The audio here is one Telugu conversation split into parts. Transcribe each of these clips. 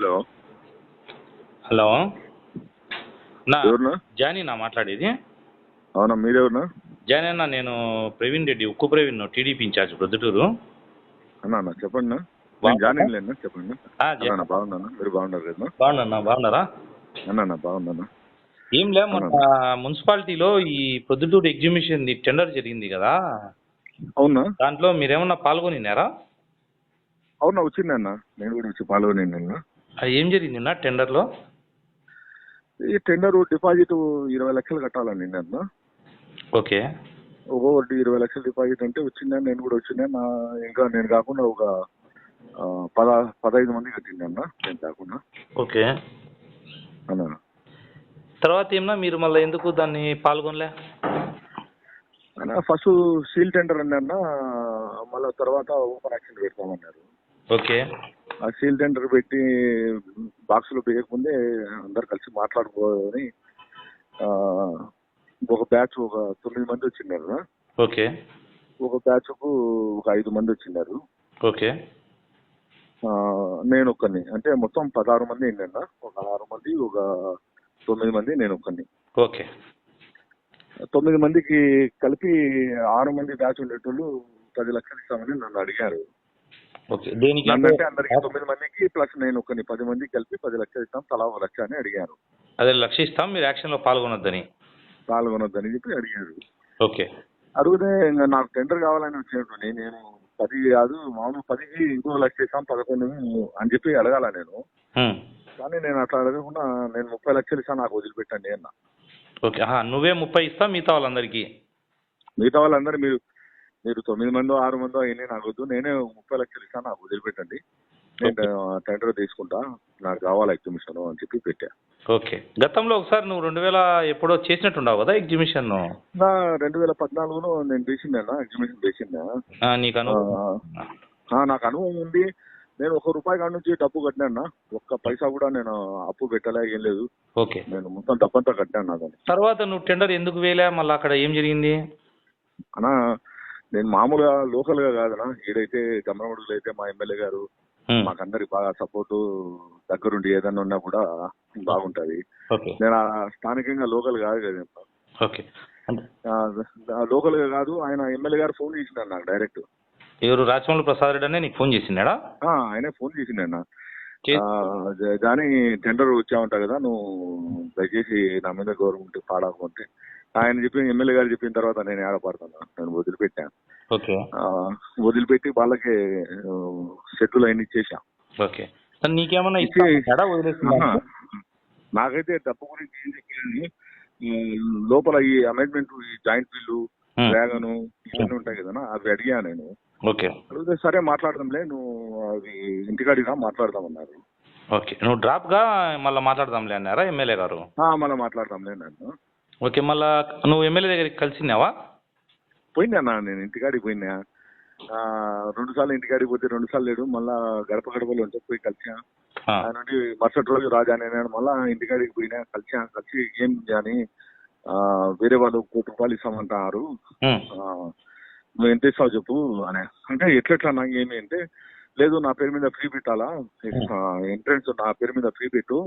హలో. హలో. నా జానీ నా మాట్లాడేది? అవునా మీరెవరునా జానీ అన్న నేను ప్రవీణ్ రెడ్డి ఉక్కు ప్రవీణ్ టీడీపీ ఇన్ఛార్జ్ ప్రొద్దుటూరు. అన్నా అన్న చెప్పండి జాయిన్ లేనా చెప్పండి ఆ, జా- అన్న బాగున్నాను? మీరు బాగున్నారు కదా? బాగున్నా బాగున్నారా? అన్న అన్న బాగున్నాను? ఏం లే మన మున్సిపాలిటీలో ఈ ప్రొద్దుటూరు ఎగ్జిబిషన్ టెండర్ జరిగింది కదా? అవునా? దాంట్లో మీరేమన్నా పాల్గొనినారా? అవునా వచ్చింది అన్న నేను కూడా వచ్చి పాల్గొని నిన్న. ఏం జరిగింది నా టెండర్లో? ఈ టెండర్ డిపాజిట్ ఇరవై లక్షలు కట్టాలని నిన్న. ఓకే. ఒక్కొక్కటి ఇరవై లక్షలు డిపాజిట్ అంటే వచ్చిందని నేను కూడా వచ్చిందా నా ఇంకా నేను కాకుండా ఒక పద పదహైదు మంది కట్టింది అన్న నేను కాకుండా. ఓకే. అన్న. తర్వాత ఏమన్నా మీరు మళ్ళీ ఎందుకు దాన్ని పాల్గొనలే? అన్న ఫస్ట్ సీల్ టెండర్ అన్న మళ్ళీ తర్వాత ఓపెన్ యాక్షన్ పెడతామన్నారు. ఓకే. సీల్ టెండర్ పెట్టి బాక్సులు వేయకముందే అందరు కలిసి మాట్లాడుకోని ఒక బ్యాచ్ ఒక తొమ్మిది మంది వచ్చిన్నారు. ఓకే. ఒక బ్యాచ్కు ఒక ఐదు మంది వచ్చినారు ఓకే. నేను ఒక్కని అంటే మొత్తం పదహారు మంది ఏంటన్నా ఒక ఆరు మంది ఒక తొమ్మిది మంది నేను ఒక్కని ఓకే. తొమ్మిది మందికి కలిపి ఆరు మంది బ్యాచ్ ఉండేటోళ్ళు పది లక్షలు ఇస్తామని నన్ను అడిగారు. దేనికి అంటే అందరికి తొమ్మిది మందికి ప్లస్ నేను ఒకని పది మందికి కలిపి పది లక్షలు ఇస్తాం తలా ఒక లక్ష అని అడిగారు. అదే లక్షిస్తాం మీరు యాక్షన్లో పాల్గొనొద్దని. పాల్గొనొద్దని చెప్పి అడిగారు. ఓకే. అడిగితే నాకు టెండర్ కావాలని వచ్చినట్టు నేను పది కాదు మామూలు పదికి ఇంకో లక్ష ఇస్తాం పదకొండు అని చెప్పి అడగాల నేను. కానీ నేను అట్లా అడగకుండా నేను ముప్పై లక్షలు ఇస్తాను నాకు వదిలిపెట్టండి అన్న. ఓకే నువ్వే ముప్పై ఇస్తా మిగతా వాళ్ళందరికీ? మిగతా వాళ్ళందరూ మీరు మీరు తొమ్మిది మందో ఆరు మందో అయినా నాకు వద్దు. నేనే ముప్పై లక్షలు ఇస్తాను నాకు వదిలిపెట్టండి. నేను టెండర్ తీసుకుంటా. నాకు కావాలి ఎగ్జిబిషన్ అని చెప్పి పెట్టా. ఓకే. గతంలో ఒకసారి నువ్వు రెండు వేల ఎప్పుడో చేసినట్టుండవు కదా ఎగ్జిబిషన్ నా రెండు వేల పద్నాలుగులో నేను వేసిందా ఎగ్జిబిషన్ వేసిందా నీకు అను ఆ, నాకు అనుభవం ఉంది. నేను ఒక రూపాయి కాడ నుంచి డబ్బు కట్టినా ఒక్క పైసా కూడా నేను అప్పు పెట్టలే ఏం లేదు. ఓకే. నేను మొత్తం డబ్బంతా కట్టాను నా దాన్ని తర్వాత నువ్వు టెండర్ ఎందుకు వేయలే? మళ్ళీ అక్కడ ఏం జరిగింది? అన్నా నేను మామూలుగా లోకల్గా కాదనా ఏదైతే గమనమడుగులు అయితే మా ఎమ్మెల్యే గారు హ్మ్. మాకందరికి బాగా సపోర్టు దగ్గరుండి ఏదన్నా ఉన్నా కూడా బాగుంటది. నేను స్థానికంగా లోకల్ కాదు కదా లోకల్గా కాదు ఆయన ఎమ్మెల్యే గారు ఫోన్ చేసినారు నాకు డైరెక్ట్. ఎవరు? రాజమౌళి ప్రసాద్ రెడ్డి అనే నీకు ఫోన్ చేసిండా ఆయనే ఫోన్ చేసిండు కానీ టెండర్ వచ్చావంట కదా నువ్వు దయచేసి నా మీద గవర్నమెంట్ పాడకుంటే ఆయన చెప్పిన ఎమ్మెల్యే గారు చెప్పిన తర్వాత నేను ఏడపడతాను. నేను వదిలిపెట్టాను. వదిలిపెట్టి వాళ్ళకి సెటిల్ అయిన ఇచ్చేసా ఓకే. నీకేమన్నా. నాకైతే డబ్బు గురించి ఏం లోపల ఈ అమెండ్మెంట్ ఈ జాయింట్ బిల్లు. డ్రాగన్ ఇవన్నీ ఉంటాయి కదా అవి అడిగా నేను. ఓకే. అడిగితే సరే మాట్లాడదాంలే నువ్వు అవి ఇంటికాడిగా మాట్లాడదామన్నారు. ఓకే. నువ్వు డ్రాప్గా మళ్ళీ మాట్లాడదాంలే అన్నారా ఎమ్మెల్యే గారు? మళ్ళీ మాట్లాడదాంలే నన్ను ఓకే మళ్ళా నువ్వు ఎమ్మెల్యే దగ్గరికి కలిసినావా? పోయినా నేను ఇంటికాడికి పోయినా. రెండు సార్లు ఇంటికాడికి పోతే రెండు సార్లు లేడు మళ్ళా గడప గడపలో ఉంటే పోయి కలిసా ఆయన నుండి మరుసటి రోజు రాజా నేను మళ్ళా ఇంటికాడికి పోయినా కలిసా కలిసి ఏం అని వేరే వాళ్ళు కోటి రూపాయలు ఇస్తామంటారు. నువ్వు ఎంత ఇస్తావు చెప్పు అని. అంటే ఎట్లెట్లా నాకు ఏమి అంటే లేదు నా పేరు మీద ఫ్రీ పెట్టాలా? ఎంట్రన్స్ నా పేరు మీద ఫ్రీ పెట్టు.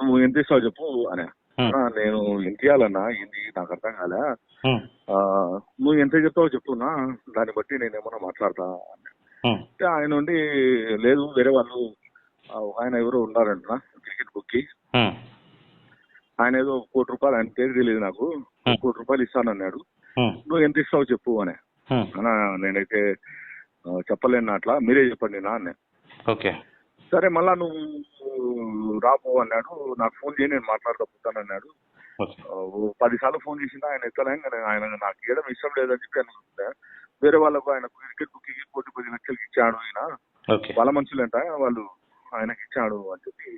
నువ్వు ఎంత ఇస్తావు చెప్పు అని. నేను ఎంత ఇవ్వాలన్నా ఏంది? నాకు అర్థం కాలే. నువ్వు ఎంత చెప్తావో చెప్పున్నా దాన్ని బట్టి నేను ఏమన్నా మాట్లాడతా. అంటే ఆయన నుండి లేదు వేరే వాళ్ళు ఆయన ఎవరో ఉన్నారంట క్రికెట్ బుక్కి. ఆయన ఏదో కోటి రూపాయలు ఆయన పేరు తెలియదు నాకు. కోటి రూపాయలు ఇస్తానన్నాడు. నువ్వు ఎంత ఇస్తావు చెప్పు అని. నేనైతే చెప్పలేను అట్లా. మీరే చెప్పండి నా అన్న. ఓకే. సరే మళ్ళా నువ్వు రాపో అన్నాడు. నాకు ఫోన్ చేయి నేను మాట్లాడతా అన్నాడు ఓకే. ఆ, ఓ పది సార్లు ఫోన్ చేసిందా ఆయన ఎత్తలే ఆయన నాకు ఇవ్వడం ఇష్టం లేదని చెప్పి అనుకుంటా వేరే వాళ్ళకు ఆయన క్రికెట్ బుక్కి కోటి పది లక్షలకి ఇచ్చాడు ఆయన వాళ్ళ మనుషులంట వాళ్ళు ఆయనకి ఇచ్చాడు అని చెప్పి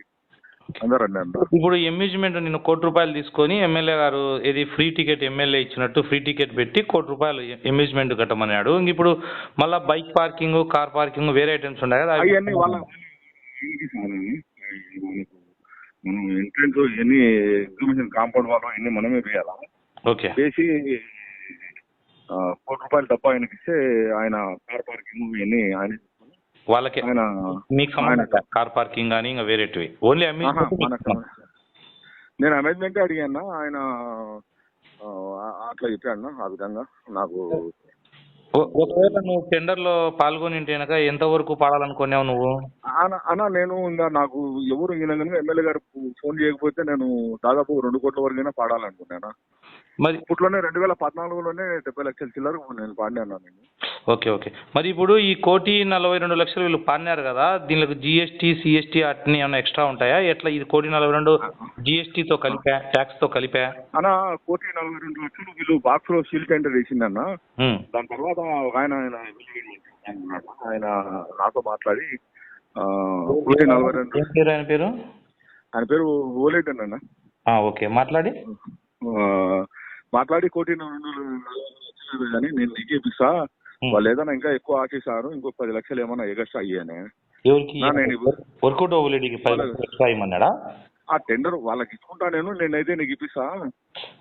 అందరు. అన్నారు ఇప్పుడు అమ్యూజ్మెంట్ నేను కోటి రూపాయలు తీసుకొని ఎమ్మెల్యే గారు ఇది ఫ్రీ టికెట్ ఎమ్మెల్యే ఇచ్చినట్టు ఫ్రీ టికెట్ పెట్టి కోటి రూపాయలు అమ్యూజ్మెంట్ కట్టమన్నాడు. ఇంక ఇప్పుడు మళ్ళీ బైక్ పార్కింగ్ కార్ పార్కింగ్ వేరే ఐటమ్స్ ఉన్నాయి కదా అవి- అవన్నీ వాళ్ళ ఏంటి సార్ అవి? మనకు మనం ఎంట్రెన్స్ ఎన్ని ఎగ్జిబిషన్ కాంపౌండ్ వాళ్ళు ఎన్ని మనమే వేయాలా? ఓకే. వేసి కోటి రూపాయలు డబ్బా ఆయనకి ఇస్తే ఆయన కార్ పార్కింగ్ ఇవన్నీ ఆయన వాళ్ళకే. ఆయన మీకు. కార్ పార్కింగ్ కానీ ఇంకా వేరేటివి. ఓన్లీ నేను అమేజ్మెంట్ అడిగాను ఆయన అట్లా చెప్పాడు ఆ విధంగా నాకు ఒకవేళ నువ్వు టెండర్లో పాల్గొని ఉంటేనక కనుక ఎంత వరకు పాడాలనుకున్నావు నువ్వు? అన్న అన్న నేను ఇంకా నాకు ఎవరు ఈయన కనుక ఎమ్మెల్యే గారు ఫోన్ చేయకపోతే నేను దాదాపు రెండు కోట్ల వరకైనా పాడాలనుకున్నాను మరి ఇప్పట్లోనే రెండు వేల పద్నాలుగులోనే డెబ్బై లక్షల చిల్లర నేను పాడినాను నేను. Okay okay. మరి ఇప్పుడు ఈ కోటి నలభై రెండు లక్షలు వీళ్ళు పాడినారు కదా దీనికి జిఎస్టీ సిఎస్టీ అట్ని ఏమైనా ఎక్స్ట్రా ఉంటాయా? ఎట్లా ఇది కోటి నలభై రెండు జిఎస్టీతో కలిపా ట్యాక్స్తో కలిపా అన్న కోటి నలభై రెండు లక్షలు వీళ్ళు బాక్స్లో సీల్ టెండర్ వేసిందన్న. దాని తర్వాత ఒక ఆయన ఆయన నాతో మాట్లాడి కోటి నలభై రెండు పేరు ఆయన పేరు? ఆయన పేరు ఓలేటన్ అన్న. ఓకే. మాట్లాడి. మాట్లాడి కోటి కానీ నేను నీకు ఇప్పిస్తా. వాళ్ళు ఏదైనా ఇంకా ఎక్కువ ఆశిస్తారు ఇంకో పది లక్షలు ఏమన్నా ఎగస్ట్రా అయ్యానే వర్కౌట్ ఆ టెండర్ వాళ్ళకి ఇచ్చుకుంటా నేను నేనైతే నీకు ఇప్పిస్తా.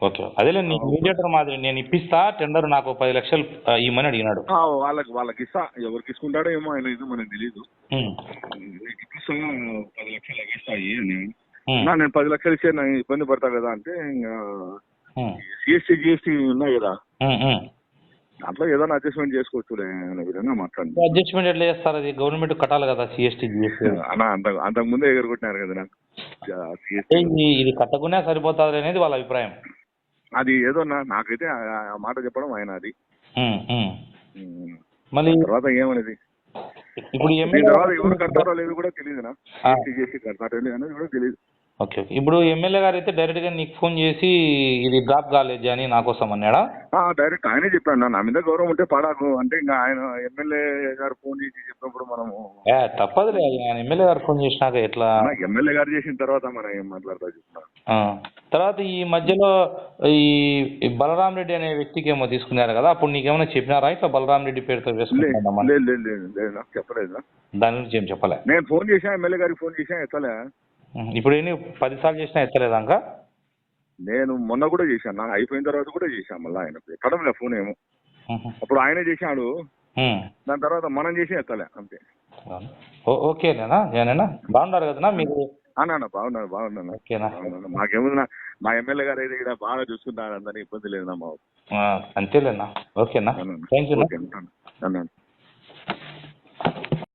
ఓకే. అదేలే నీకు మీడియేటర్ మాదిరి నేను ఇప్పిస్తా టెండర్ నాకు పది లక్షలు ఇమ్మని అడిగినాడు. వాళ్ళకి వాళ్ళకి ఇస్తా. ఎవరికి ఇచ్చుకుంటాడో ఏమో ఆయన ఇది మనకు తెలియదు ఇప్పిస్తా పది లక్షలు ఎగస్ట్రా అయ్యి నేను పది లక్షలు ఇచ్చే ఇబ్బంది పడతా కదా అంటే ఇంకా. సిఎస్టీ జిఎస్టీ ఉన్నాయి కదా. దాంట్లో ఏదైనా అడ్జస్ట్మెంట్ విధంగా మాట్లాడింది అడ్జస్ట్మెంట్ ఎట్లా చేస్తారు? అది గవర్నమెంట్ కట్టాలి కదా సిఎస్టీ జిఎస్టీ. అన్న అంత అంతకు ముందే ఎగరగొట్టినారు కదా నాకు. ఇది కట్టకునే సరిపోతుంది అనేది వాళ్ళ అభిప్రాయం. అది ఏదో నాకైతే ఆ మాట చెప్పడం ఆయన అది. మళ్ళీ తర్వాత ఏమనేది? ఇప్పుడు తర్వాత ఎవరు కడతారో లేదు కూడా తెలియదు నా. సిఎస్టీ కడతారో లేదు అనేది కూడా తెలియదు. Okay okay. ఇప్పుడు ఎమ్మెల్యే గారు అయితే డైరెక్ట్గా నీకు ఫోన్ చేసి ఇది డ్రాప్ కాలేదు అని నా కోసం అన్నాడా? ఆ, డైరెక్ట్ ఆయనే చెప్పాడు నా- మీద గౌరవం ఉంటే పడాకు. అంటే ఇంకా ఆయన ఎమ్మెల్యే గారు ఫోన్ చేసి చెప్పినప్పుడు మనము ఏ తప్పదులే. ఆయన ఎమ్మెల్యే గారు ఫోన్ చేసినాక ఎట్లా? ఎమ్మెల్యే గారు చేసిన తర్వాత మనం ఏం మాట్లాడతా చెప్తున్నా ఆ. తర్వాత ఈ మధ్యలో ఈ ఈ బలరాం రెడ్డి అనే వ్యక్తికి ఏమో తీసుకున్నారు కదా. అప్పుడు నీకేమైనా చెప్పినారా? ఇట్లా బలరాం రెడ్డి పేరుతో వేసుకుంటున్నామని. లేదు లేదు లేదు లేదు. నాకు చెప్పలేదు. దాని గురించి ఏం చెప్పలే? నేను ఫోన్ చేశా ఎమ్మెల్యే గారికి ఫోన్ చేశా ఎత్తలే. ఇప్పుడు ఎన్ని పదిసార్లు చేసినా ఎత్తలేదాక నేను మొన్న కూడా చేశాను. అయిపోయిన తర్వాత కూడా చేశాను మళ్ళీ ఆయన ఎక్కడం ఫోన్ ఏమో. అప్పుడు ఆయనే చేశాడు. దాని తర్వాత మనం చేసి ఎత్తలే అంతే. ఓకేనేనా నేనేనా బాగున్నారు కదనా మీరు? అన్నా అన్న, బాగున్నాను బాగున్నాను. ఓకేనా బాగున్నాను. మాకేముంది మా ఎమ్మెల్యే గారు అయితే ఇక్కడ బాగా చూసుకుంటారు. అందరినీ ఇబ్బంది లేదు మా అంతేలేనా? ఓకేనా. Thank you